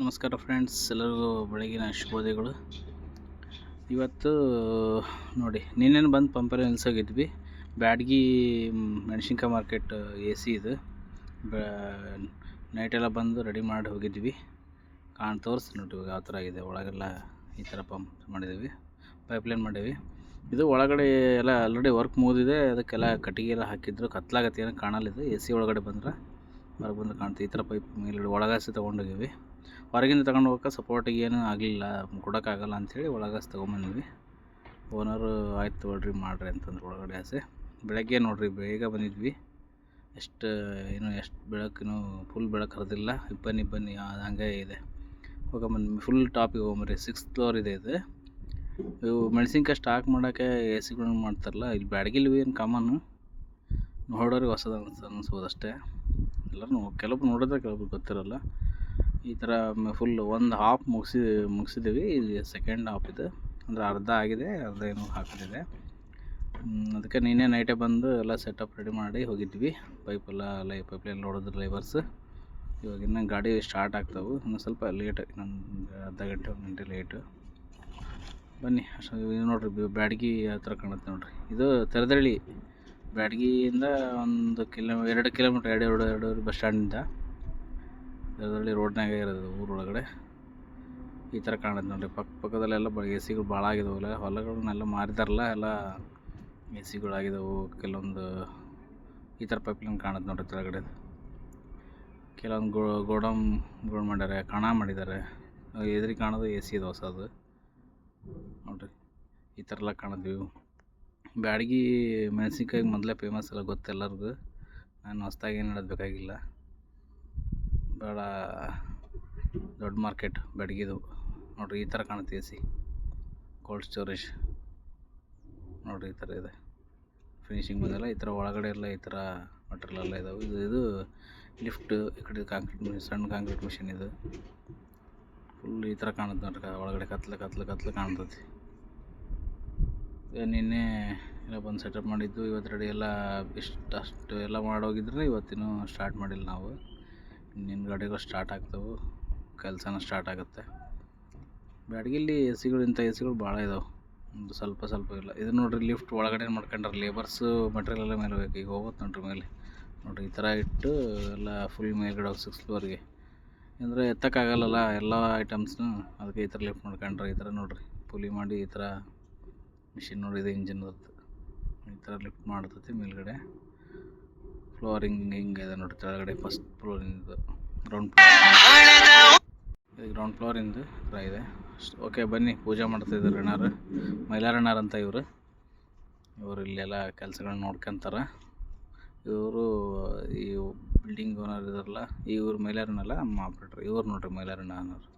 ನಮಸ್ಕಾರ ಫ್ರೆಂಡ್ಸ್, ಎಲ್ಲರಿಗೂ ಬೆಳಗಿನ ಶುಭೋದಯಗಳು. ಇವತ್ತು, ನೋಡಿ ನಿನ್ನೆ ಬಂದು ಪಂಪಲ್ಲಿ ನಿಲ್ಸೋಗಿದ್ವಿ. ಬ್ಯಾಡ್ಗಿ ಮೆಣಸಿನ್ಕಾಯಿ ಮಾರ್ಕೆಟ್ ಎ ಸಿ ಇದು. ನೈಟೆಲ್ಲ ಬಂದು ರೆಡಿ ಮಾಡಿ ಹೋಗಿದ್ವಿ. ಕಾಣ್ ತೋರಿಸಿ ನೋಡಿ ಯಾವ ಥರ ಆಗಿದೆ. ಒಳಗೆಲ್ಲ ಈ ಥರ ಪಂಪ್ ಮಾಡಿದ್ದೀವಿ. ಪೈಪ್ಲೈನ್ ಮಾಡಿದ್ವಿ ಇದು ಒಳಗಡೆ ಎಲ್ಲ ಆಲ್ರೆಡಿ ವರ್ಕ್ ಮುಗಿದಿದೆ. ಅದಕ್ಕೆಲ್ಲ ಕಟ್ಟಿಗೆ ಎಲ್ಲ ಹಾಕಿದ್ರು. ಕತ್ಲಾಗತ್ತೆ ಏನೋ ಕಾಣಲಿದೆ ಎ ಸಿ ಒಳಗಡೆ ಬಂದ್ರೆ ಹೊರಗೆ ಬಂದು ಕಾಣ್ತೀವಿ ಈ ಥರ ಪೈಪ್ ಮೇಲೆ ಒಳಗಾಸಿ ತೊಗೊಂಡೋಗಿವಿ ಹೊರಗಿಂದ ತಗೊಂಡು ಹೋಗಕ್ಕೆ ಸಪೋರ್ಟಿಗೆ ಏನೂ ಆಗಲಿಲ್ಲ ಕೊಡೋಕ್ಕಾಗಲ್ಲ ಅಂಥೇಳಿ ಒಳಗೆ ತೊಗೊಂಬಂದ್ವಿ. ಓನರು ಆಯ್ತು ತೊಗೊಳ್ರಿ ಮಾಡಿರಿ ಅಂತಂದ್ರೆ ಒಳಗಡೆ ಆಸೆ. ಬೆಳಗ್ಗೆ ನೋಡಿರಿ ಬೇಗ ಬಂದಿದ್ವಿ. ಎಷ್ಟು ಏನು ಎಷ್ಟು ಬೆಳಕಿನೂ ಫುಲ್ ಬೆಳಕು ಹರಿದಿಲ್ಲ. ಇಬ್ಬನಿ ಇಬ್ಬನಿ ಹಂಗೆ ಇದೆ. ಹೋಗಂಬಂದು ಫುಲ್ ಟಾಪಿಗೆ ಹೋಗಂಬರಿ ಸಿಕ್ಸ್ ಫ್ಲೋರ್ ಇದೆ ಇದು. ಇವು ಮೆಣಸಿನ್ಕಾಯಿ ಸ್ಟಾಕ್ ಮಾಡೋಕ್ಕೆ ಎ ಸಿಗಳನ್ನ ಮಾಡ್ತಾರಲ್ಲ, ಇಲ್ಲಿ ಬ್ಯಾಡಗಿಲ್ವ ಏನು ಕಾಮನ್ನು ನೋಡೋರಿಗೆ ಹೊಸದು ಅನ್ಸ್, ಅನಿಸ್ಬೋದು ಅಷ್ಟೇ. ಎಲ್ಲರೂ ಕೆಲವೊಬ್ರು ನೋಡಿದ್ರೆ ಕೆಲವೊಬ್ರು ಗೊತ್ತಿರಲ್ಲ. ಈ ಥರ ಫುಲ್ ಒಂದು ಹಾಫ್ ಮುಗಿಸಿ, ಮುಗಿಸಿದ್ದೀವಿ. ಇದು ಸೆಕೆಂಡ್ ಹಾಫ್ ಇದು. ಅಂದರೆ ಅರ್ಧ ಆಗಿದೆ, ಅರ್ಧ ಏನೋ ಹಾಕಿದೆ ಅದಕ್ಕೆ ನಿನ್ನೆ ನೈಟೇ ಬಂದು ಎಲ್ಲ ಸೆಟಪ್ ರೆಡಿ ಮಾಡಿ ಹೋಗಿದ್ವಿ. ಪೈಪೆಲ್ಲ ಲೈ ಪೈಪ್ಲೈನ್ ನೋಡಿದ್ರು ಲೈವರ್ಸ್ ಇವಾಗ ಇನ್ನೂ ಗಾಡಿ ಸ್ಟಾರ್ಟ್ ಆಗ್ತಾವೆ. ಇನ್ನೊಂದು ಸ್ವಲ್ಪ ಲೇಟ್ ಇನ್ನೊಂದು ಅರ್ಧ ಗಂಟೆ, ಒಂದು ಗಂಟೆ ಲೇಟು ಬನ್ನಿ ಅಷ್ಟು ನೋಡಿರಿ ಬ್ಯಾಡಗಿ ಆ ಥರ ಕಾಣುತ್ತೆ ನೋಡಿರಿ. ಇದು ತೆರೆದಳ್ಳಿ. ಬ್ಯಾಡಗಿಯಿಂದ ಒಂದು ಕಿಲೋ, ಎರಡು ಕಿಲೋಮೀಟ್ರ್, ಎರಡು ಎರಡು ಎರಡು ಬಸ್ ಸ್ಟ್ಯಾಂಡಿಂದ ತೆರೆದಳ್ಳಿ ರೋಡ್ನಾಗೆ ಇರೋದು ಊರೊಳಗಡೆ. ಈ ಥರ ಕಾಣುತ್ತೆ ನೋಡಿರಿ. ಪಕ್ಕ ಪಕ್ಕದಲ್ಲೆಲ್ಲ ಎ ಸಿಗಳು ಭಾಳ ಆಗಿದಾವಲ್ಲ ಹೊಲಗಳನ್ನೆಲ್ಲ ಮಾರಿದಾರಲ್ಲ, ಎಲ್ಲ ಎ ಸಿಗಳಾಗಿದ್ದಾವೆ ಕೆಲವೊಂದು ಈ ಥರ ಪೈಪ್ಲೈನ್ ಕಾಣುತ್ತೆ ನೋಡಿರಿ ಕೆಳಗಡೆ. ಕೆಲವೊಂದು ಗೋ ಗೋಡೌನ್ಗಳು ಮಾಡ್ಯಾರೆ ಕಣ ಮಾಡಿದ್ದಾರೆ. ಎದುರಿಗೆ ಕಾಣೋದು ಎ ಸಿ ಇದೆ ಹೊಸದು ನೋಡಿರಿ, ಈ ಥರ ಎಲ್ಲ ಕಾಣುತ್ತೆ ಇವು. ಬ್ಯಾಡಗಿ ಮೆಣಸಿನ್ಕಾಯಿಗೆ ಮೊದಲೇ ಫೇಮಸ್ ಎಲ್ಲ ಗೊತ್ತೆಲ್ಲರಿಗೂ ನಾನು ಹೊಸ್ದಾಗಿ ಏನು ಹೇಳೋದು ಬೇಕಾಗಿಲ್ಲ. ಭಾಳ ದೊಡ್ಡ ಮಾರ್ಕೆಟ್, ಬೆಡಗಿದು. ನೋಡಿರಿ, ಈ ಥರ ಕಾಣುತ್ತೆ ಎ ಸಿ ಕೋಲ್ಡ್ ಸ್ಟೋರೇಜ್ ನೋಡಿರಿ, ಈ ಥರ ಇದೆ. ಫಿನಿಶಿಂಗ್ ಬಂದಿಲ್ಲ ಈ ಥರ ಒಳಗಡೆ ಎಲ್ಲ ಈ ಥರ ಮಟ್ರಿಯಲ್ ಎಲ್ಲ ಇದಾವೆ. ಇದು ಇದು ಲಿಫ್ಟ್ ಈ ಕಡೆ ಕಾಂಕ್ರೀಟ್ ಮಿಷನ್, ಸಣ್ಣ ಕಾಂಕ್ರೀಟ್ ಮಿಷನ್ ಇದು. ಫುಲ್ ಈ ಥರ ಕಾಣುತ್ತೆ ನೋಡ್ರಿ ಒಳಗಡೆ ಕತ್ಲು ಕತ್ಲು ಕತ್ಲು ಕಾಣ್ತೈತಿ. ನಿನ್ನೆ ಎಲ್ಲ ಬಂದು ಸೆಟಪ್ ಮಾಡಿದ್ದು. ಇವತ್ತು ರೆಡಿ ಎಲ್ಲ, ಇಷ್ಟು ಅಷ್ಟು ಎಲ್ಲ ಮಾಡೋಗಿದ್ರೆ ಇವತ್ತಿನೂ ಸ್ಟಾರ್ಟ್ ಮಾಡಿಲ್ಲ ನಾವು. ಇನ್ನೇನು ಗಾಡಿಗಳು ಸ್ಟಾರ್ಟ್ ಆಗ್ತವೆ, ಕೆಲಸನ ಸ್ಟಾರ್ಟ್ ಆಗುತ್ತೆ. ಬ್ಯಾಡಗಿಲ್ಲಿ ಎ ಸಿಗಳು ಇಂಥ ಎ ಸಿಗಳು ಭಾಳ ಇದಾವೆ. ಒಂದು ಸ್ವಲ್ಪ ಸ್ವಲ್ಪ ಇಲ್ಲ. ಇದು ನೋಡಿರಿ ಲಿಫ್ಟ್ ಒಳಗಡೆ ಮಾಡ್ಕೊಂಡ್ರೆ ಲೇಬರ್ಸು ಮಟ್ರಿಯಲ್ ಎಲ್ಲ ಮೇಲೆ ಬೇಕು ಈಗ ಹೋಗುತ್ತೆ ನೋಡ್ರಿ ಮೇಲೆ. ನೋಡಿರಿ, ಈ ಥರ ಇಟ್ಟು ಎಲ್ಲ ಫುಲ್ ಮೇಲ್ಗಡೆ ಹೋಗಿ ಸಿಕ್ಸ್ ಫ್ಲೋರ್ಗೆ ಅಂದರೆ ಎತ್ತಕ್ಕಾಗಲ್ಲಲ್ಲ, ಎಲ್ಲ ಐಟಮ್ಸ್ನು ಅದಕ್ಕೆ ಈ ಥರ ಲಿಫ್ಟ್ ಮಾಡ್ಕೊಂಡ್ರೆ ಈ ಥರ ನೋಡಿರಿ. ಪುಲಿ ಮಾಡಿ ಈ ಥರ ಮಿಷಿನ್ ನೋಡಿ ಇದು ಇಂಜಿನ್ ಈ ಥರ ಲಿಫ್ಟ್ ಮಾಡ್ತೈತಿ ಮೇಲ್ಗಡೆ. ಫ್ಲೋರಿಂಗ್ ಹಿಂಗೆ ಇದೆ ನೋಡಿ ಕೆಳಗಡೆ ಫಸ್ಟ್ ಫ್ಲೋರಿಂದು ಗ್ರೌಂಡ್ ಫ್ಲೋರ್ ಇದು ಗ್ರೌಂಡ್ ಫ್ಲೋರಿಂದು ಥರ ಇದೆ. ಓಕೆ ಬನ್ನಿ, ಪೂಜೆ ಮಾಡ್ತಾಯಿದ್ದಾರೆ ಅಣ್ಣಾರು ಮೈಲಾರಣ್ಣಾರ್ ಅಂತ ಇವರು. ಇವರು ಇಲ್ಲೆಲ್ಲ ಕೆಲಸಗಳನ್ನ ನೋಡ್ಕೊಂತಾರೆ. ಇವರು ಈ ಬಿಲ್ಡಿಂಗ್ ಓನರ್ ಇದಾರಲ್ಲ ಇವ್ರು ಮೈಲಾರಣ್ಣಲ್ಲ ನಮ್ಮ ಆಪ್ರೇಟ್ರ್ ಇವ್ರು ನೋಡ್ರಿ ಮೈಲಾರಣ್ಣ ಅನ್ನೋರು.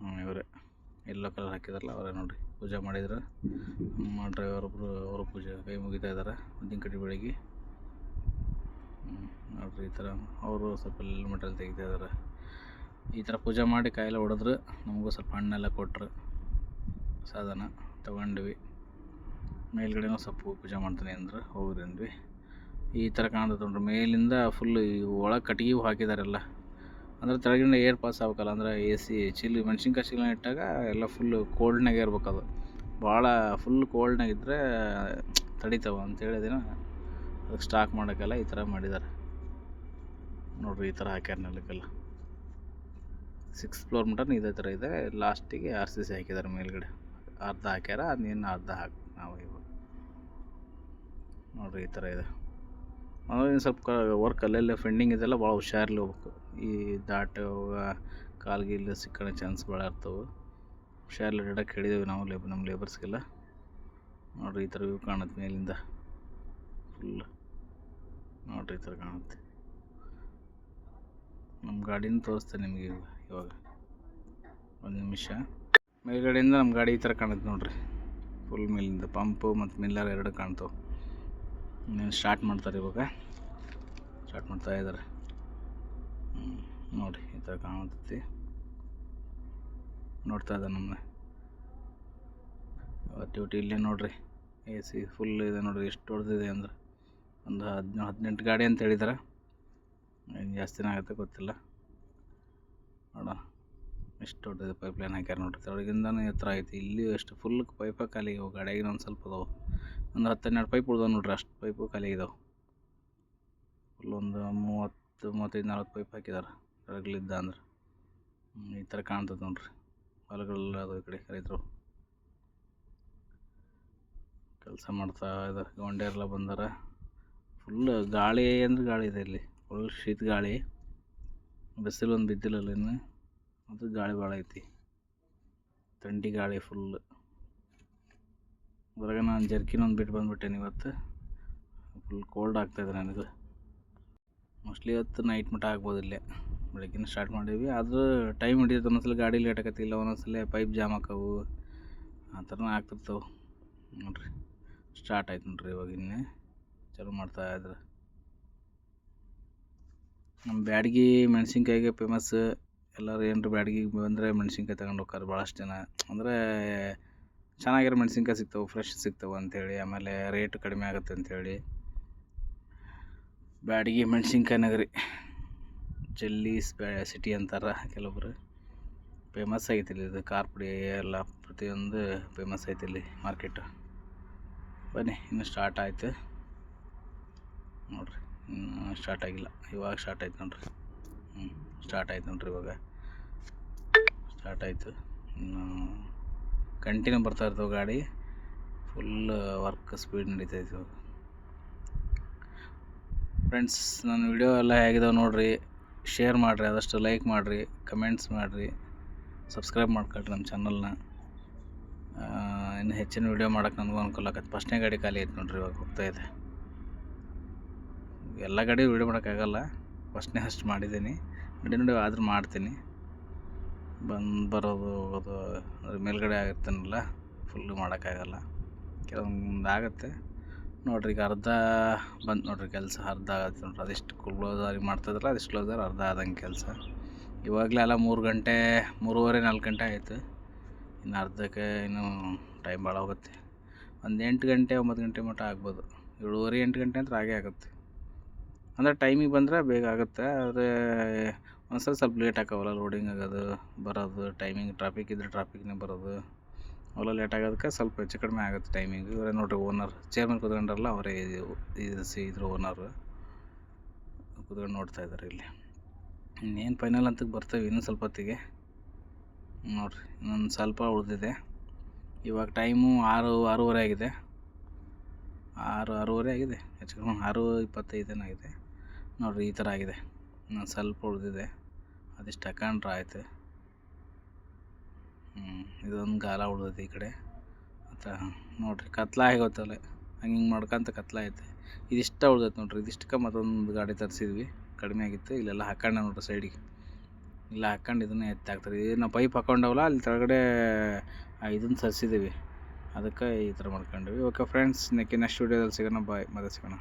ಹ್ಞೂ ಇವರೇ. ಎಲ್ಲೋ ಕಲರ್ ಹಾಕಿದಾರಲ್ಲ, ಅವರೇ ನೋಡಿರಿ. ಪೂಜೆ ಮಾಡಿದ್ರು. ನಮ್ಮ ಡ್ರೈವರ್ ಒಬ್ಬರು ಅವರು ಪೂಜೆ ಕೈ ಮುಗಿತಾ ಇದ್ದಾರೆ. ಉದ್ದಿನ ಕಡ್ಡಿ ಬೆಳಗ್ಗೆ. ನೋಡ್ರಿ ಈ ಥರ ಅವರು ಸ್ವಲ್ಪ ಎಲ್ಲ ತೆಗಿತಾ ಇದ್ದಾರೆ. ಈ ಥರ ಪೂಜೆ ಮಾಡಿ ಕಾಯೆಲ್ಲ ಹೊಡೆದ್ರು. ನಮಗೂ ಸ್ವಲ್ಪ ಹಣ್ಣೆಲ್ಲ ಕೊಟ್ಟರು ಸಾಧನ ತಗೊಂಡ್ವಿ. ಮೇಲ್ಗಡೆನೂ ಸ್ವಲ್ಪ ಪೂಜೆ ಮಾಡ್ತೀನಿ ಅಂದ್ರೆ. ಹೋಗ್ರಿ ಅಂದ್ವಿ. ಈ ಥರ ಕಾಣ್ತದೆ ನೋಡ್ರಿ. ಮೇಲಿಂದ ಫುಲ್ ಒಳಗೆ ಕಟ್ಟಿಗೆ ಹಾಕಿದಾರೆಲ್ಲ ಅಂದರೆ ತೆಳಗಿನ ಏರ್ ಪಾಸ್ ಆಗ್ಬೇಕಲ್ಲ, ಅಂದ್ರೆ ಎ ಸಿ ಚಿಲ್ಲಿ ಮೆಣ್ಸಿನ್ಕಾಯಿ ಚೀಲ ಇಟ್ಟಾಗ ಎಲ್ಲ ಫುಲ್ಲು ಕೋಲ್ಡ್ನಾಗೆ ಇರ್ಬೇಕು ಅದು. ಭಾಳ ಫುಲ್ ಕೋಲ್ಡ್ನಾಗ ಇದ್ರೆ, ತಡಿತಾವೆ ಅಂತೇಳಿ ಅದನ್ನು ಅದಕ್ಕೆ ಸ್ಟಾಕ್ ಮಾಡೋಕ್ಕೆಲ್ಲ ಈ ಥರ ಮಾಡಿದ್ದಾರೆ ನೋಡ್ರಿ ಈ ಥರ ಹಾಕ್ಯಾರ ನೆಲಕ್ಕೆಲ್ಲ. ಸಿಕ್ಸ್ ಫ್ಲೋರ್ ಮಟನ್ ಇದೇ ಥರ ಇದೆ. ಲಾಸ್ಟಿಗೆ ಆರ್ ಸಿ ಸಿ ಹಾಕಿದ್ದಾರೆ ಮೇಲ್ಗಡೆ. ಅರ್ಧ ಹಾಕ್ಯಾರ ಅದನ್ನ ಅರ್ಧ ಹಾಕಿ, ನಾವು ಇವಾಗ. ನೋಡ್ರಿ ಈ ಥರ ಇದೆ. ಸ್ವಲ್ಪ ವರ್ಕ್ ಅಲ್ಲೆಲ್ಲ ಫೆಂಡಿಂಗ್ ಇದೆಲ್ಲ ಭಾಳ ಹುಷಾರಲ್ಲಿ ಹೋಗ್ಬೇಕು. ಈ ದಾಟವಾಗ ಕಾಲು ಗೀಲ್ ಸಿಕ್ಕೋ ಚಾನ್ಸ್ ಭಾಳ ಇರ್ತವೆ. ಹುಷಾರಲ್ಲಿ ಇಡಕ್ಕೆ ಹೇಳಿದೆವು ನಾವು ಲೇಬ್ ನಮ್ಮ ಲೇಬರ್ಸ್ಗೆಲ್ಲ ನೋಡಿರಿ, ಈ ಥರ ವ್ಯೂ ಕಾಣುತ್ತೆ ಮೇಲಿಂದ. ಫುಲ್ ನೋಡಿರಿ, ಈ ಥರ ಕಾಣುತ್ತೆ. ನಮ್ಮ ಗಾಡಿನ ತೋರಿಸ್ತೇನೆ ನಿಮಗೆ ಇವಾಗ. ಒಂದು ನಿಮಿಷ. ಮೇಲ್ಗಡೆಯಿಂದ ನಮ್ಮ ಗಾಡಿ ಈ ಥರ ಕಾಣುತ್ತೆ ನೋಡಿರಿ. ಫುಲ್ ಮೇಲಿಂದ. ಪಂಪು ಮತ್ತು ಮಿಲ್ಲರ್ ಎರಡು ಕಾಣ್ತಾವೆ. ಇನ್ನೇನು ಸ್ಟಾರ್ಟ್ ಮಾಡ್ತಾರೆ ಇವಾಗ? ಸ್ಟಾರ್ಟ್ ಮಾಡ್ತಾ ಇದ್ದಾರೆ. ನೋಡಿ ಈ ಥರ ಕಾಣತೈತಿ ನೋಡ್ತಾ ಇದ್ದ ನಮ್ಮನ್ನ ಟ್ಯೂಟಿ ಇಲ್ಲೇ ನೋಡಿರಿ ಎ ಸಿ ಫುಲ್ ಇದೆ ನೋಡಿರಿ, ಎಷ್ಟು ದೊಡ್ಡದಿದೆ ಅಂದ್ರೆ. ಒಂದು ಹದಿನ, ಹದಿನೆಂಟು ಗಾಡಿ ಅಂತ ಹೇಳಿದಾರೆ. ಏನು ಜಾಸ್ತಿನೇ ಆಗುತ್ತೆ ಗೊತ್ತಿಲ್ಲ. ನೋಡ ಎಷ್ಟು ದೊಡ್ಡದು ಪೈಪ್ ಲೈನ್ ಹಾಕ್ಯಾರ ನೋಡ್ರಿ. ತೆಳಗಿಂದನೂ ಎತ್ತರ ಐತಿ. ಇಲ್ಲಿ ಎಷ್ಟು ಫುಲ್ ಪೈಪ ಖಾಲಿ ಇವು ಗಾಡಿಯಾಗಿನ ಒಂದು ಸ್ವಲ್ಪ ಅದಾವೆ ಒಂದು ಹತ್ತು ಹನ್ನೆರಡು ಪೈಪ್ ಉಳ್ದಾವೆ ನೋಡ್ರಿ, ಅಷ್ಟು ಪೈಪು ಖಾಲಿ ಇದಾವೆ. ಫುಲ್ ಒಂದು ಮೂವತ್ತು ಮೂವತ್ತೈದು ನಲ್ವತ್ತು ಪೈಪ್ ಹಾಕಿದ್ದಾರೆ ಕೆಳಗ್ಲಿದ್ದ ಅಂದ್ರೆ. ಈ ಥರ ಕಾಣ್ತದೆ ನೋಡ್ರಿ. ಹೊಲಗಳೆಲ್ಲ ಅದು ಈ ಕಡೆ ರೈತರು. ಕೆಲಸ ಮಾಡ್ತಾ ಇದ್ದಾರೆ ಗೊಂಡೆಲ್ಲ ಬಂದಾರ. ಫುಲ್ ಗಾಳಿ ಅಂದ್ರೆ ಗಾಳಿ ಇದೆ ಇಲ್ಲಿ. ಫುಲ್ ಶೀತ ಗಾಳಿ. ಬಿಸಿಲು ಒಂದು ಬಿದ್ದಿಲ್ಲಲ್ಲ ಇನ್ನು. ಅದು ಗಾಳಿ ಭಾಳ ಐತಿ. ಥಂಡಿ ಗಾಳಿ ಫುಲ್ ಅದ್ರಾಗ ನಾನು ಜರ್ಕಿನ್ ಒಂದು ಬಿಟ್ಟು ಬಂದುಬಿಟ್ಟೇನೆ ಇವತ್ತು. ಫುಲ್ ಕೋಲ್ಡ್ ಆಗ್ತಾಯಿದೆ ನನಗೆ. ಮೋಸ್ಟ್ಲಿ ಇವತ್ತು ನೈಟ್ ಮಟ್ಟ ಆಗ್ಬೋದು ಇಲ್ಲೇ. ಬೆಳಗ್ಗೆ ಸ್ಟಾರ್ಟ್ ಮಾಡೀವಿ ಆದರೂ ಟೈಮ್ ಹಿಡಿಯುತ್ತೆ ಒಂದೊಂದ್ಸಲ ಗಾಡಿ ಲೇಟ್ ಆಗತ್ತಿಲ್ಲ ಒಂದೊಂದ್ಸಲ ಪೈಪ್ ಜಾಮ್ ಆಕವು. ಆ ಥರನೂ ಆಗ್ತಿರ್ತವೆ. ನೋಡಿರಿ ಸ್ಟಾರ್ಟ್ ಆಯ್ತು ನೋಡ್ರಿ ಇವಾಗ ಇನ್ನೇ. ಚಾಲೂ ಮಾಡ್ತಾ ಇದ್ರೆ. ನಮ್ಮ ಬ್ಯಾಡಗಿ ಮೆಣಸಿನ್ಕಾಯಿಗೆ ಫೇಮಸ್ ಎಲ್ಲರೂ ಏನರ ಬ್ಯಾಡಗಿಗೆ ಬಂದರೆ ಮೆಣಸಿನ್ಕಾಯಿ ತಗೊಂಡು ಹೋಗ್ತಾರೆ ಭಾಳಷ್ಟು ಜನ. ಅಂದರೆ ಚೆನ್ನಾಗಿರೋ ಮೆಣಸಿನ್ಕಾಯಿ ಸಿಗ್ತವೆ ಫ್ರೆಶ್ ಸಿಗ್ತವೆ ಅಂಥೇಳಿ ಆಮೇಲೆ ರೇಟ್ ಕಡಿಮೆ ಆಗುತ್ತೆ ಅಂಥೇಳಿ ಬ್ಯಾಡಗಿ ಮೆಣಸಿನ್ಕಾಯಿ ನಗರಿ. ಜಲ್ಲಿ ಸಿಟಿ ಅಂತಾರೆ ಕೆಲವೊಬ್ರು ಫೇಮಸ್ ಆಗೈತಿ ಇಲ್ಲಿ ಇದು ಖಾರ ಪುಡಿ ಎಲ್ಲ ಪ್ರತಿಯೊಂದು ಫೇಮಸ್ ಐತಿ ಇಲ್ಲಿ ಮಾರ್ಕೆಟ್ ಬನ್ನಿ, ಇನ್ನು ಸ್ಟಾರ್ಟ್ ಆಯಿತು. ನೋಡ್ರಿ, ಇನ್ನು ಸ್ಟಾರ್ಟ್ ಆಗಿಲ್ಲ. ಇವಾಗ ಸ್ಟಾರ್ಟ್ ಆಯ್ತು ನೋಡ್ರಿ. ಹ್ಞೂ ಸ್ಟಾರ್ಟ್ ಆಯ್ತು ನೋಡ್ರಿ ಇವಾಗ. ಸ್ಟಾರ್ಟ್ ಆಯಿತು. ಇನ್ನು ಕಂಟಿನ್ಯೂ ಬರ್ತಾ ಇರ್ತವೆ ಗಾಡಿ. ಫುಲ್ ವರ್ಕ್ ಸ್ಪೀಡ್ ನಡೀತೈತೆ ಇವಾಗ. ಫ್ರೆಂಡ್ಸ್ ನನ್ನ ವಿಡಿಯೋ ಎಲ್ಲ ಹೇಗಿದಾವೆ ನೋಡಿರಿ. ಶೇರ್ ಮಾಡಿರಿ, ಆದಷ್ಟು ಲೈಕ್ ಮಾಡಿರಿ ಕಮೆಂಟ್ಸ್ ಮಾಡಿರಿ. ಸಬ್ಸ್ಕ್ರೈಬ್ ಮಾಡ್ಕೊಳ್ರಿ ನಮ್ಮ ಚಾನಲ್ನ ಇನ್ನು ಹೆಚ್ಚಿನ ವಿಡಿಯೋ ಮಾಡೋಕೆ ನನಗೂ ಅನುಕೂಲ ಆಗತ್ತೆ. ಫಸ್ಟ್ನೇ ಗಾಡಿ ಖಾಲಿ ಐತೆ ನೋಡ್ರಿ, ಇವಾಗ ಹೋಗ್ತಾ ಇದೆ. ಎಲ್ಲ ಗಾಡಿ ವಿಡಿಯೋ ಮಾಡೋಕ್ಕಾಗಲ್ಲ ಫಸ್ಟ್ನೇ ಅಷ್ಟು ಮಾಡಿದ್ದೀನಿ. ನೋಡಿ ನೋಡಿ ಆದರೂ ಮಾಡ್ತೀನಿ. ಬಂದು ಬರೋದು, ಹೋಗೋದು ಅದ್ರ ಮೇಲ್ಗಡೆ ಆಗಿರ್ತಾನಲ್ಲ ಫುಲ್ಲು ಮಾಡೋಕ್ಕಾಗಲ್ಲ ಕೆಲವೊಂದು ಆಗುತ್ತೆ. ನೋಡ್ರಿ ಈಗ ಅರ್ಧ ಬಂತು ನೋಡ್ರಿ ಕೆಲಸ, ಅರ್ಧ ಆಗತ್ತೆ ನೋಡ್ರಿ. ಅದೆಷ್ಟು ಕ್ಲೋಸಾಗಿ ಮಾಡ್ತಿದ್ರಲ್ಲ ಅದೆಷ್ಟು ಕ್ಲೋಸರ್ ಅರ್ಧ ಆದಂಗೆ ಕೆಲಸ. ಇವಾಗಲೇ ಎಲ್ಲ ಮೂರು ಗಂಟೆ, ಮೂರುವರೆ, ನಾಲ್ಕು ಗಂಟೆ ಆಯಿತು. ಇನ್ನು ಅರ್ಧಕ್ಕೆ ಇನ್ನೂ ಟೈಮ್ ಭಾಳ ಹೋಗುತ್ತೆ. ಒಂದು ಎಂಟು ಗಂಟೆ, ಒಂಬತ್ತು ಗಂಟೆ ಮಟ್ಟ ಆಗ್ಬೋದು. ಏಳುವರೆ, ಎಂಟು ಗಂಟೆ ಅಂದ್ರೆ ಹಾಗೆ ಆಗುತ್ತೆ. ಅಂದರೆ ಟೈಮಿಗೆ ಬಂದರೆ ಬೇಗ ಆಗುತ್ತೆ, ಆದರೆ ಒಂದ್ಸಲ ಸ್ವಲ್ಪ ಲೇಟ್ ಆಕವಲ್ಲ ಲೋಡಿಂಗ್ ಆಗೋದು, ಬರೋದು ಟೈಮಿಂಗ್ ಟ್ರಾಫಿಕ್ ಇದ್ದರೆ ಟ್ರಾಫಿಕ್ನೇ ಬರೋದು. ಅವೆಲ್ಲ ಲೇಟ್ ಆಗೋದಕ್ಕೆ ಸ್ವಲ್ಪ ಹೆಚ್ಚು ಕಡಿಮೆ ಆಗುತ್ತೆ ಟೈಮಿಂಗ್ ಇವರೇ ನೋಡಿರಿ ಓನರ್ ಚೇರ್ಮನ್ ಕೂತ್ಕೊಂಡ್ರಲ್ಲ ಅವರೇ ಇದು ಸಿ, ಇದ್ರ ಓನರು ಕುತ್ಕೊಂಡು ನೋಡ್ತಾ ಇದ್ದಾರೆ ಇಲ್ಲಿ. ಇನ್ನೇನು ಫೈನಲ್ ಅಂತ ಬರ್ತೇವೆ ಇನ್ನೂ ಸ್ವಲ್ಪ ಹೊತ್ತಿಗೆ. ನೋಡಿರಿ, ಇನ್ನೊಂದು ಸ್ವಲ್ಪ ಉಳಿದಿದೆ. ಇವಾಗ ಟೈಮು ಆರು, ಆರೂವರೆ ಆಗಿದೆ. ಆರು, ಆರೂವರೆ ಆಗಿದೆ. ಹೆಚ್ಚು ಕಡಿಮೆ ಆರು ಇಪ್ಪತ್ತೈದೇನಾಗಿದೆ ನೋಡಿರಿ, ಈ ಥರ ಆಗಿದೆ. ಇನ್ನೊಂದು ಸ್ವಲ್ಪ ಉಳಿದಿದೆ. ಅದಿಷ್ಟು ಹಾಕೊಂಡ್ರೆ ಆಯ್ತು. ಹ್ಞೂ ಇದೊಂದು ಗಾಲ ಉಳ್ದೈತೆ ಈ ಕಡೆ. ಮತ್ತು ನೋಡಿರಿ, ಕತ್ಲ ಆಗೋತ್ತಲ್ಲ ಹಂಗೆ ಹಿಂಗೆ ಮಾಡ್ಕೊಂತ ಕತ್ಲ ಐತೆ. ಇದಿಷ್ಟ ಉಳ್ದೈತೆ ನೋಡಿರಿ, ಇದಿಷ್ಟಕ್ಕೆ ಮತ್ತೊಂದು ಗಾಡಿ ತರಿಸಿದ್ವಿ. ಕಡಿಮೆ ಆಗಿತ್ತು, ಇಲ್ಲೆಲ್ಲ ಹಾಕೊಂಡೆ ನೋಡ್ರಿ ಸೈಡಿಗೆ. ಇಲ್ಲ ಹಾಕ್ಕೊಂಡು ಇದನ್ನೇ ಎತ್ತಾಕ್ತಾರೆ. ಇದು ನಾವು ಪೈಪ್ ಹಾಕೊಂಡವಲ್ಲ, ಅಲ್ಲಿ ಕೆಳಗಡೆ ಇದನ್ನು ತರಿಸಿದ್ದೀವಿ ಅದಕ್ಕೆ ಈ ಥರ ಮಾಡ್ಕೊಂಡ್ವಿ. ಓಕೆ ಫ್ರೆಂಡ್ಸ್ ನೆಕಿ ನೆಕ್ಸ್ಟ್ ವೀಡಿಯೋದಲ್ಲಿ ಸಿಗೋಣ. ಬಾಯ್ ಮತ್ತೆ ಸಿಗೋಣ.